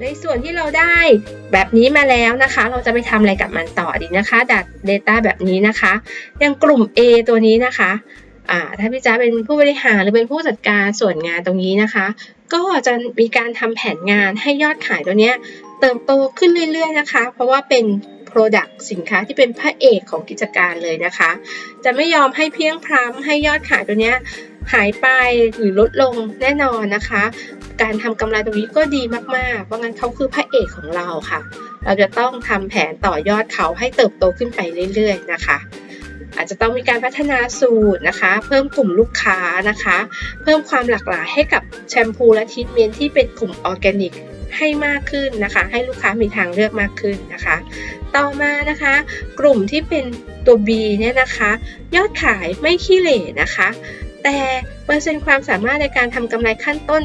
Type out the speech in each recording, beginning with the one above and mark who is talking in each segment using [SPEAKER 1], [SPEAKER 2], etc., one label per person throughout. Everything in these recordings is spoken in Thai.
[SPEAKER 1] ในส่วนที่เราได้แบบนี้มาแล้วนะคะ เราจะไปทำอะไรกับมันต่อดีนะคะดัด Data แบบนี้นะคะอย่างกลุ่ม A ตัวนี้นะคะถ้าพี่จ้าเป็นผู้บริหารหรือเป็นผู้จัดการส่วนงานตรงนี้นะคะ ก็จะมีการทำแผนงานให้ยอดขายตัวนี้เติบโตขึ้นเรื่อยๆนะคะ เพราะว่าเป็น Product สินค้าที่เป็นพระเอกของกิจการเลยนะคะ จะไม่ยอมให้เพียงพร้ำให้ยอดขายตัวนี้ หายไปหรือลดลงแน่นอนนะคะ การทำกำไรตรงนี้ก็ดีมากๆ เพราะงั้นเขาคือพระเอกของเราค่ะ เราจะต้องทำแผนต่อยอดเขาให้เติบโตขึ้นไปเรื่อย ๆ นะคะ อาจจะต้องมีการพัฒนาสูตรนะคะ เพิ่มกลุ่มลูกค้านะคะ เพิ่มความหลากหลายให้กับแชมพูและทรีทเมนที่เป็นกลุ่มออร์แกนิกให้มากขึ้นนะคะ ให้ลูกค้ามีทางเลือกมากขึ้นนะคะ ต่อมานะคะ กลุ่มที่เป็นตัว B เนี่ยนะคะ ยอดขายไม่ขี้เหร่นะคะ แต่เปอร์เซ็นต์ความสามารถในการทำกำไรขั้นต้น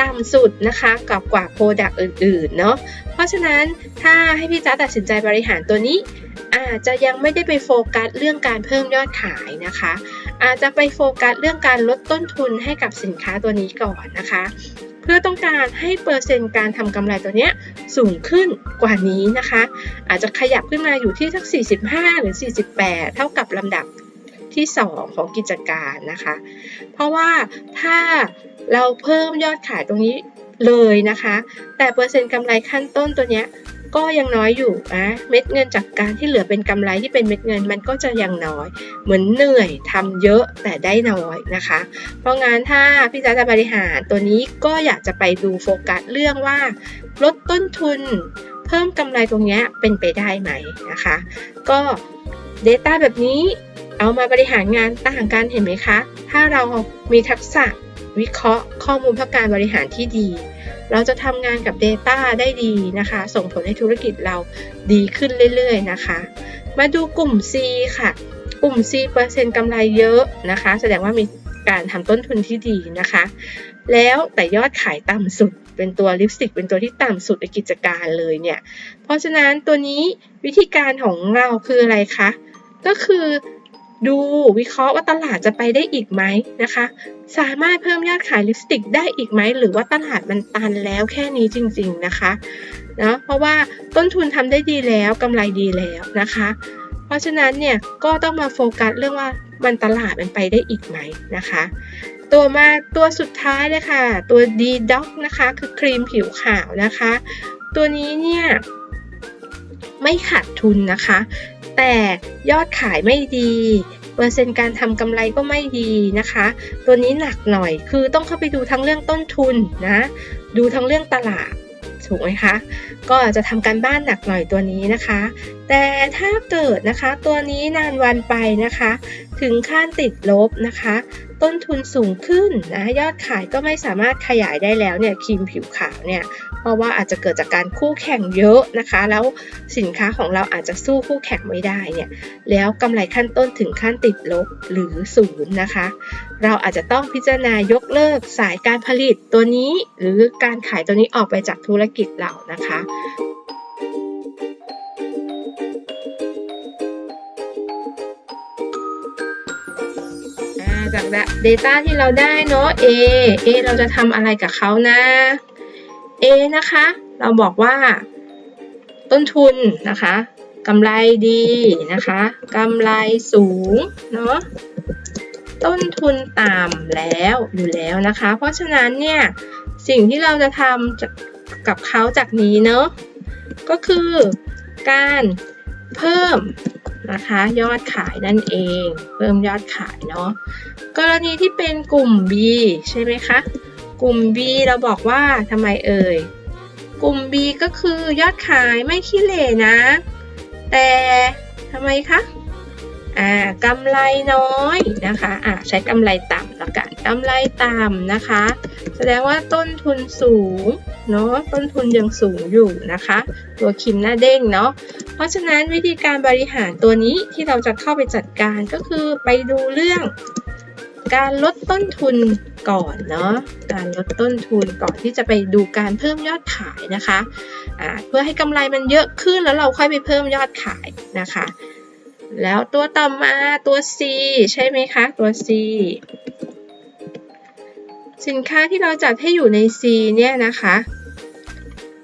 [SPEAKER 1] ต่ำสุดนะคะกับกว่าโปรดักต์อื่นๆเนาะเพราะฉะนั้นถ้าให้พี่จ้าตัดสินใจบริหารตัวนี้ อาจจะยังไม่ได้ไปโฟกัสเรื่องการเพิ่มยอดขายนะคะ อาจจะไปโฟกัสเรื่องการลดต้นทุนให้กับสินค้าตัวนี้ก่อนนะคะ เพื่อต้องการให้เปอร์เซ็นต์การทำกำไรตัวนี้สูงขึ้นกว่านี้นะคะ อาจจะขยับขึ้นมาอยู่ที่สัก 45 หรือ 48 เท่ากับลำดับ ที่ 2 ของกิจการนะคะ เพราะว่าถ้าเราเพิ่มยอดขายตรงนี้เลยนะคะ แต่เปอร์เซ็นต์กำไรขั้นต้นตัวเนี้ยก็ยังน้อยอยู่นะเม็ดเงินจากการที่เหลือเป็นกำไรที่เป็นเม็ดเงินมันก็จะยังน้อย เหมือนเหนื่อยทำเยอะแต่ได้น้อยนะคะ เพราะงั้นถ้าพี่จ๊ะจะบริหารตัวนี้ก็อยากจะไปดูโฟกัสเรื่องว่า ลดต้นทุน เพิ่มกำไรตรงนี้เป็นไปได้ไหมนะคะ ก็ Data แบบนี้ เอามาบริหารงานต่างกันเห็นไหมคะ ถ้าเรามีทักษะวิเคราะห์ข้อมูลเพื่อการบริหารที่ดี เราจะทำงานกับ Data ได้ดีนะคะ ส่งผลให้ธุรกิจเราดีขึ้นเรื่อยๆนะคะ มาดูกลุ่ม C ค่ะ กลุ่ม C เปอร์เซ็นต์กำไรเยอะนะคะ แสดงว่ามีการทำต้นทุนที่ดีนะคะ แล้วแต่ยอดขายต่ำสุดเป็นตัวลิปสติกเป็นตัวที่ต่ำสุดในกิจการเลยเนี่ย เพราะฉะนั้นตัวนี้วิธีการของเราคืออะไรคะ ก็คือ ดูวิเคราะห์ว่าตลาดจะไปได้อีกไหมนะคะ สามารถเพิ่มยอดขายลิปสติกได้อีกไหม หรือว่าตลาดมันตันแล้วแค่นี้จริง ๆนะคะเนาะเพราะว่าต้นทุนทำได้ดีแล้วกำไรดีแล้วนะคะ เพราะฉะนั้นเนี่ยก็ต้องมาโฟกัสเรื่องว่ามันตลาดมันไปได้อีกไหมนะคะ ตัวมาตัวสุดท้ายเลยค่ะ ตัว D Doc นะคะคือครีมผิวขาวนะคะ ตัวนี้เนี่ยไม่ขาดทุนนะคะ แต่ยอดขายไม่ดี เปอร์เซ็นต์การทำกำไรก็ไม่ดีนะคะ ตัวนี้หนักหน่อยคือต้องเข้าไปดูทั้งเรื่องต้นทุนนะ ดูทั้งเรื่องตลาดถูกไหมคะ ก็จะทำการบ้านหนักหน่อยตัวนี้นะคะแต่ถ้าเกิดนะคะตัวนี้นานวันไปนะคะ ถึงขั้นติดลบนะคะ ต้นทุนสูงขึ้นนะยอดขายก็ไม่สามารถขยายได้แล้วเนี่ยครีมผิวขาวเนี่ยเพราะว่าอาจจะเกิดจากการคู่แข่งเยอะนะคะ แล้วสินค้าของเราอาจจะสู้คู่แข่งไม่ได้เนี่ยแล้วกำไรขั้นต้นถึงขั้นติดลบหรือศูนย์นะคะ เราอาจจะต้องพิจารณายกเลิกสายการผลิตตัวนี้ หรือการขายตัวนี้ออกไปจากธุรกิจเรานะคะ จาก Data ที่เราได้เนาะ A A เราจะทำอะไรกับเขานะ A นะคะ เราบอกว่า ต้นทุนนะคะกำไรดีนะคะกำไรสูงเนาะต้นทุนต่ำแล้วอยู่แล้วนะคะ เพราะฉะนั้นเนี่ยสิ่งที่เราจะทำกับเขาจากนี้เนาะก็คือการเพิ่ม นะคะ ยอดขายนั่นเอง เพิ่มยอดขายเนาะกรณีที่เป็นกลุ่ม B ใช่ไหมคะกลุ่ม B เราบอกว่าทำไมเอ่ยกลุ่ม B ก็คือยอดขายไม่ขี้เหร่นะ แต่ทำไมคะอ่ากำไรน้อยนะคะอ่าใช้กำไรต่ำละกันกำไรต่ำนะคะ แสดงว่าต้นทุนสูงเนาะต้นทุนยังสูงอยู่นะคะ ตัวคิมหน้าเด้งเนาะเพราะฉะนั้นวิธีการบริหารตัวนี้ที่เราจะเข้าไปจัดการก็คือไปดูเรื่อง การลดต้นทุนก่อนเนาะการลดต้นทุนก่อนที่จะไปดูการเพิ่มยอดขายนะคะอ่าเพื่อให้กำไรมันเยอะขึ้นแล้วเราค่อยไปเพิ่มยอดขายนะคะ แล้วตัวต่อมาตัว C ใช่ไหมคะตัว C สินค้าที่เราจัดให้อยู่ใน C เนี่ยนะคะ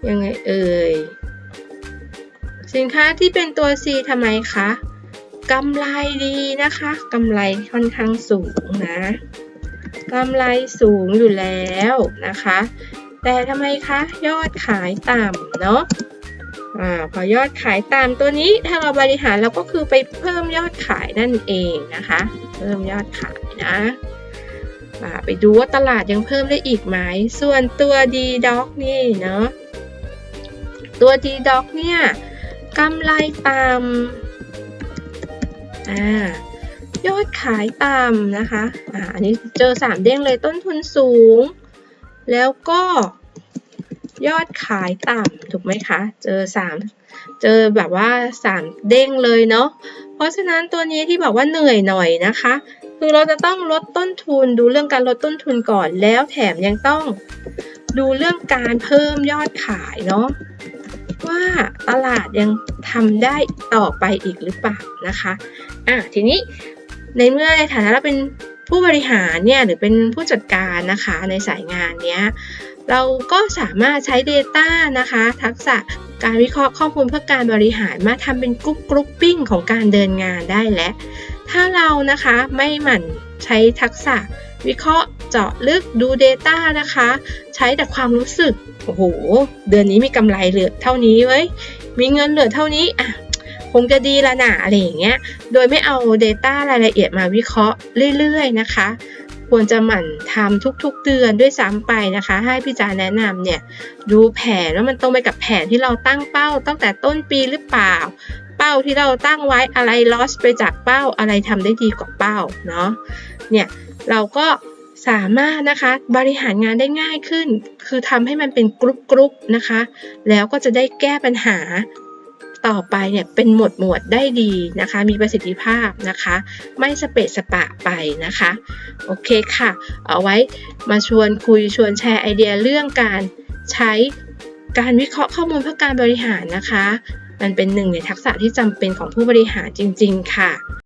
[SPEAKER 1] ยังไงเอ่ย สินค้าที่เป็นตัว C ทำไมคะกำไรดีนะคะกำไรค่อนข้างสูงนะกำไรสูงอยู่แล้วนะคะ แต่ทำไมคะยอดขายต่ำเนาะอ่าพอยอดขายต่ำตัวนี้ถ้าเราบริหารเราก็คือไปเพิ่มยอดขายนั่นเองนะคะ เพิ่มยอดขายนะ ไปดูว่าตลาดยังเพิ่มได้อีกไหม ส่วนตัว D Doc นี่เนาะ ตัว D Doc เนี่ยกำไรต่ำอ่ายอดขายต่ำนะคะอ่าอันนี้เจอ3เด้งเลยต้นทุนสูง แล้วก็ยอดขายต่ำถูกไหมคะ เจอ3เจอแบบว่า3เด้งเลยเนาะ เพราะฉะนั้นตัวนี้ที่บอกว่าเหนื่อยหน่อยนะคะ คือเราจะต้องลดต้นทุนดูเรื่องการลดต้นทุนก่อน แล้วแถมยังต้องดูเรื่องการเพิ่มยอดขายเนาะว่าตลาดยังทำได้ต่อไปอีกหรือเปล่านะคะอะทีนี้ในเมื่อในฐานะเราเป็นผู้บริหารเนี่ยหรือเป็นผู้จัดการนะคะในสายงานเนี้ยเราก็สามารถใช้ Data นะคะ ทักษะการวิเคราะห์ข้อมูลเพื่อการบริหารมาทำเป็นกรุ๊ปกรุ๊ปปิ้งของการเดินงานได้และ ถ้าเรานะคะไม่หมั่นใช้ทักษะ วิเคราะห์เจาะลึกดู Data นะคะ ใช้แต่ความรู้สึก โอ้โห เดือนนี้มีกำไรเหลือเท่านี้เว้ย มีเงินเหลือเท่านี้อะคงจะดีละนะอะไรอย่างเงี้ย โดยไม่เอา Data รายละเอียดมาวิเคราะห์เรื่อยๆนะคะ ควรจะหมั่นทำทุกๆเดือนด้วยซ้ำไปนะคะ ให้พี่จาแนะนำเนี่ย ดูแผนว่ามันตรงไปกับแผนที่เราตั้งเป้าตั้งแต่ต้นปีหรือเปล่า เป้าที่เราตั้งไว้อะไร loss ไปจากเป้าอะไรทำได้ดีกว่าเป้าเนาะเนี่ยเราก็สามารถนะคะบริหารงานได้ง่ายขึ้น คือทำให้มันเป็นกรุ๊ปกรุ๊ปนะคะ แล้วก็จะได้แก้ปัญหาต่อไปเนี่ยเป็นหมวดหมวดได้ดีนะคะ มีประสิทธิภาพนะคะ ไม่สเปะสปะไปนะคะ โอเคค่ะ เอาไว้มาชวนคุยชวนแชร์ไอเดียเรื่องการใช้การวิเคราะห์ข้อมูลเพื่อการบริหารนะคะ มันเป็นหนึ่งในทักษะที่จำเป็นของผู้บริหารจริง ๆ ค่ะ